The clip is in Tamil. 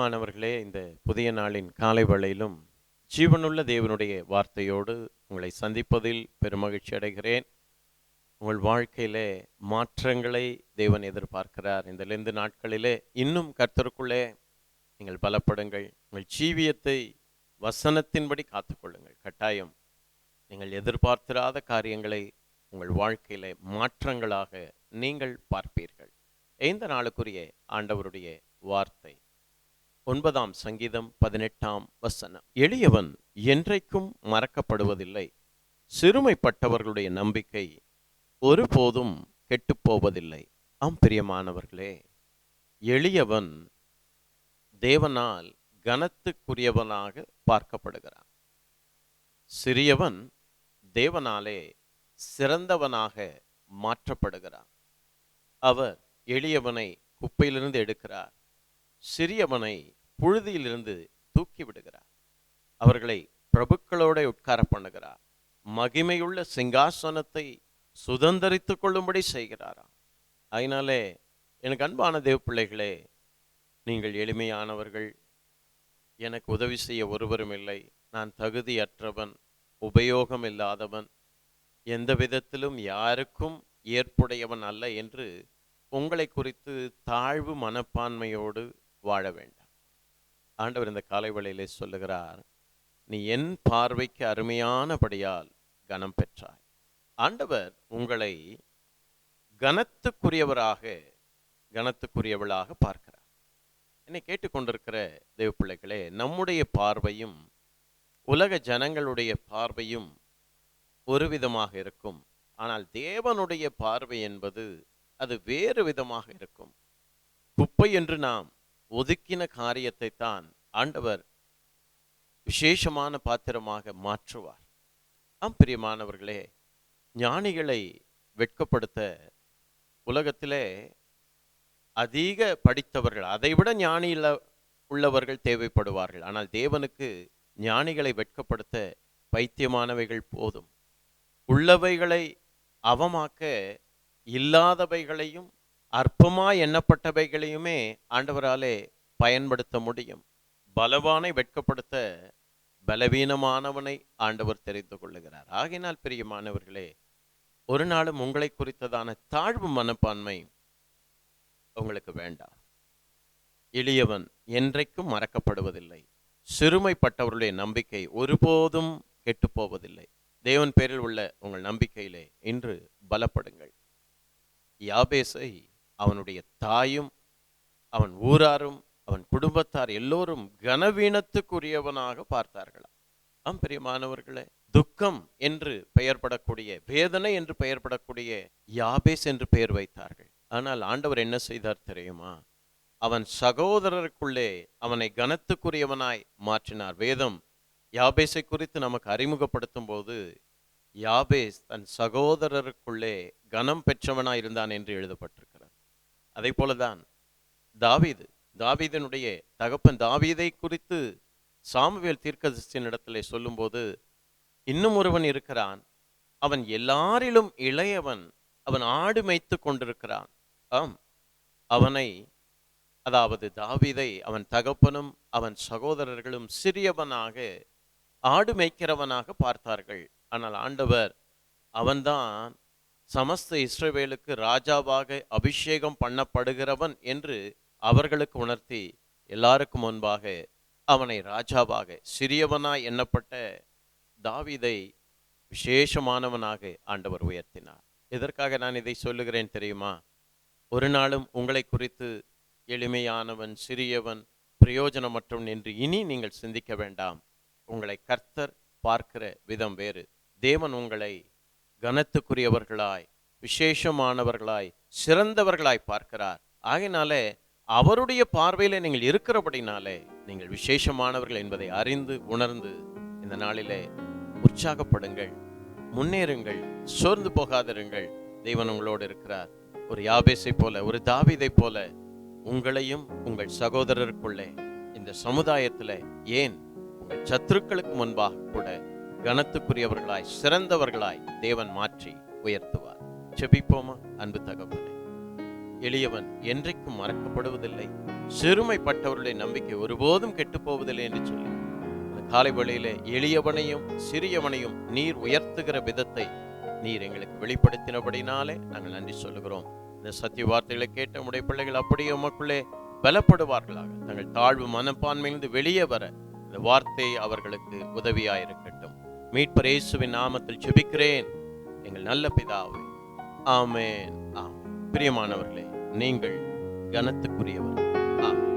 பிரியமானவர்களே இந்த புதிய நாளின் காலை வேளையிலும் ஜீவனுள்ள தேவனுடைய வார்த்தையோடு உங்களை சந்திப்பதில் பெருமகிழ்ச்சி அடைகிறேன். உங்கள் வாழ்க்கையிலே மாற்றங்களை தேவன் எதிர்பார்க்கிறார். இந்த லெந்து நாட்களிலே இன்னும் கர்த்தருக்குள்ளே நீங்கள் பலப்படுங்கள். உங்கள் ஜீவியத்தை வசனத்தின்படி காத்துக்கொள்ளுங்கள். கட்டாயம் நீங்கள் எதிர்பார்த்திராத காரியங்களை உங்கள் வாழ்க்கையிலே மாற்றங்களாக நீங்கள் பார்ப்பீர்கள். இந்த நாளுக்குரிய ஆண்டவருடைய வார்த்தை. ஒன்பதாம் சங்கீதம் பதினெட்டாம் வசனம். எளியவன் என்றைக்கும் மறக்கப்படுவதில்லை. சிறுமைப்பட்டவர்களுடைய நம்பிக்கை ஒருபோதும் கெட்டுப்போவதில்லை. ஆம் பிரியமானவர்களே எளியவன் தேவனால் கனத்துக்குரியவனாக பார்க்கப்படுகிறான். சிறியவன் தேவனாலே சிறந்தவனாக மாற்றப்படுகிறான். அவர் எளியவனை குப்பையிலிருந்து எடுக்கிறார். சிறியவனை புழுதியிலிருந்து தூக்கி விடுகிறார். அவர்களை பிரபுக்களோட உட்கார பண்ணுகிறார். மகிமையுள்ள சிங்காசனத்தை சுதந்திரித்து கொள்ளும்படி செய்கிறாராம். அதனாலே எனக்கு அன்பான தேவ பிள்ளைகளே நீங்கள் எளிமையானவர்கள். எனக்கு உதவி செய்ய ஒருவரும் இல்லை. நான் தகுதியற்றவன் உபயோகம் இல்லாதவன். எந்த விதத்திலும் யாருக்கும் ஏற்புடையவன் அல்ல என்று உங்களை குறித்து தாழ்வு மனப்பான்மையோடு வாழ வேண்டாம். ஆண்டவர் இந்த காலை வேளையிலே சொல்லுகிறார் நீ என் பார்வைக்கு அருமையானபடியால் கனம் பெற்றாய். ஆண்டவர் உங்களை கனத்துக்குரியவராக கனத்துக்குரியவளாக பார்க்கிறார். என்னை கேட்டுக்கொண்டிருக்கிற தெய்வ பிள்ளைகளே நம்முடைய பார்வையும் உலக ஜனங்களுடைய பார்வையும் ஒரு விதமாக இருக்கும். ஆனால் தேவனுடைய பார்வை என்பது அது வேறு விதமாக இருக்கும். குப்பை என்று நாம் ஒதுக்கின காரியத்தை தான் ஆண்டவர் விசேஷமான பாத்திரமாக மாற்றுவார். ஆம் பிரியமானவர்களே ஞானிகளை வெட்கப்படுத்த உலகத்திலே அதிக படித்தவர்கள் அதைவிட ஞானி இல்ல உள்ளவர்கள் தேவைப்படுவார்கள். ஆனால் தேவனுக்கு ஞானிகளை வெட்கப்படுத்த பைத்தியமானவைகள் போதும். உள்ளவைகளை அவமாக்க இல்லாதவைகளையும் அற்பமாய் எண்ணப்பட்டவைகளையுமே ஆண்டவராலே பயன்படுத்த முடியும். பலவானை வெட்கப்படுத்த பலவீனமானவனை ஆண்டவர் தெரிந்து கொள்ளுகிறார். ஆகினால் பிரியமானவர்களே ஒரு நாளும் உங்களை குறித்ததான தாழ்வு மனப்பான்மை உங்களுக்கு வேண்டாம் எளியவன் என்றைக்கும் மறக்கப்படுவதில்லை. சிறுமைப்பட்டவருடைய நம்பிக்கை ஒருபோதும் கெட்டுப்போவதில்லை. தேவன் பேரில் உள்ள உங்கள் நம்பிக்கையிலே இன்று பலப்படுங்கள். யாபேசை அவனுடைய தாயும் அவன் ஊராரும் அவன் குடும்பத்தார் எல்லோரும் கனவீனத்துக்குரியவனாக பார்த்தார்களாம் ஆம் மாணவர்களே துக்கம் என்று பெயர்படக்கூடிய வேதனை என்று பெயர்படக்கூடிய யாபேஸ் என்று பெயர் வைத்தார்கள். ஆனால் ஆண்டவர் என்ன செய்தார் தெரியுமா? அவன் சகோதரருக்குள்ளே அவனை கனத்துக்குரியவனாய் மாற்றினார். வேதம் யாபேஸை குறித்து நமக்கு அறிமுகப்படுத்தும் போது யாபேஸ் தன் சகோதரருக்குள்ளே கனம் பெற்றவனாய் இருந்தான் என்று எழுதப்பட்டிருக்கிறார் அதே போலதான் தாவீது. தாவீதனுடைய தகப்பன் தாவீதை குறித்து சாமுவேல் தீர்க்கதரிசியின் இடத்துல சொல்லும்போது இன்னும் ஒருவன் இருக்கிறான். அவன் எல்லாரிலும் இளையவன். அவன் ஆடு மேய்த்து கொண்டிருக்கிறான். ஆம். அவனை அதாவது தாவீதை அவன் தகப்பனும் அவன் சகோதரர்களும் சிறியவனாக ஆடு மேய்க்கிறவனாக பார்த்தார்கள். ஆனால் ஆண்டவர் அவன்தான் சமஸ்த இஸ்ரவேலுக்கு ராஜாவாக அபிஷேகம் பண்ணப்படுகிறவன் என்று அவர்களுக்கு உணர்த்தி எல்லாருக்கும் முன்பாக அவனை ராஜாவாக சிறியவனாய் எண்ணப்பட்ட தாவீதை விசேஷமானவனாக ஆண்டவர் உயர்த்தினார். எதற்காக நான் இதை சொல்லுகிறேன் தெரியுமா? ஒரு நாளும் உங்களை குறித்து எளிமையானவன் சிறியவன் பிரயோஜனமற்றவன் என்று இனி நீங்கள் சிந்திக்க வேண்டாம். உங்களை கர்த்தர் பார்க்கிற விதம் வேறு. தேவன் உங்களை கனத்துக்குரியவர்களாய் விசேஷமானவர்களாய் சிறந்தவர்களாய் பார்க்கிறார். ஆகையினாலே அவருடைய பார்வையில் நீங்கள் இருக்கிறபடினாலே நீங்கள் விசேஷமானவர்கள் என்பதை அறிந்து உணர்ந்து இந்த நாளிலே உற்சாகப்படுங்கள் முன்னேறுங்கள் சோர்ந்து போகாதிருங்கள். தெய்வன் உங்களோடு இருக்கிறார். ஒரு யாபேசை போல ஒரு தாவிதை போல உங்களையும் உங்கள் சகோதரருக்குள்ளே இந்த சமுதாயத்தில் ஏன் உங்கள் சத்துருக்களுக்கு முன்பாக கூட கனத்துக்குரியவர்களாய் சிறந்தவர்களாய் தேவன் மாற்றி உயர்த்துவார். செபிப்போமா அன்பு தகப்பனே. எளியவன் என்றைக்கும் மறக்கப்படுவதில்லை. சிறுமைப்பட்டவருடைய நம்பிக்கை ஒருபோதும் கெட்டுப் போவதில்லை என்று சொல்லி காலை வேளையிலே எளியவனையும் சிறியவனையும் நீர் உயர்த்துகிற விதத்தை நீர் எங்களுக்கு வெளிப்படுத்தினபடினாலே நாங்கள் நன்றி சொல்லுகிறோம். இந்த சத்திய வார்த்தைகளை கேட்ட உடைய பிள்ளைகள் அப்படியே உமக்குள்ளே பலப்படுவார்களாக. தங்கள் தாழ்வு மனப்பான்மையிலிருந்து வெளியே வர இந்த வார்த்தை அவர்களுக்கு உதவியாயிருக்கட்டும். மீட்பர் இயேசுவின் நாமத்தில் செபிக்கிறேன் எங்கள் நல்ல பிதாவை. ஆமேன். ஆமென் பிரியமானவர்களே நீங்கள் கனத்துக்குரியவர் ஆமென்.